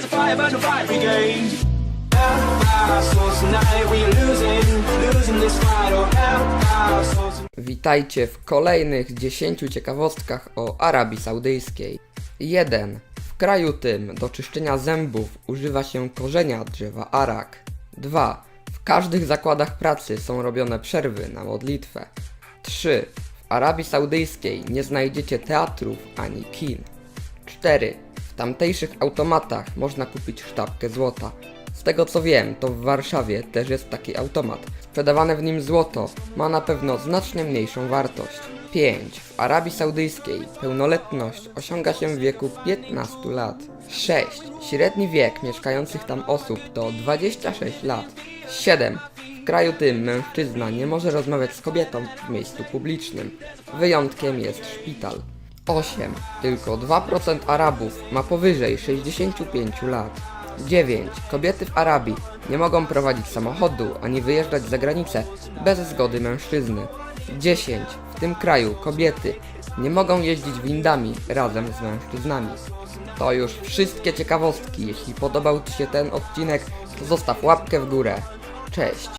there's a fire, but no fire brigade. Oh, Witajcie w kolejnych 10 ciekawostkach o Arabii Saudyjskiej. 1. W kraju tym do czyszczenia zębów używa się korzenia drzewa arak. 2. W każdych zakładach pracy są robione przerwy na modlitwę. 3. W Arabii Saudyjskiej nie znajdziecie teatrów ani kin. 4. Tamtejszych automatach można kupić sztabkę złota. Z tego co wiem, to w Warszawie też jest taki automat. Sprzedawane w nim złoto ma na pewno znacznie mniejszą wartość. 5. W Arabii Saudyjskiej pełnoletność osiąga się w wieku 15 lat. 6. Średni wiek mieszkających tam osób to 26 lat. 7. W kraju tym mężczyzna nie może rozmawiać z kobietą w miejscu publicznym. Wyjątkiem jest szpital. 8. Tylko 2% Arabów ma powyżej 65 lat. 9. Kobiety w Arabii nie mogą prowadzić samochodu ani wyjeżdżać za granicę bez zgody mężczyzny. 10. W tym kraju kobiety nie mogą jeździć windami razem z mężczyznami. To już wszystkie ciekawostki. Jeśli podobał Ci się ten odcinek, to zostaw łapkę w górę. Cześć!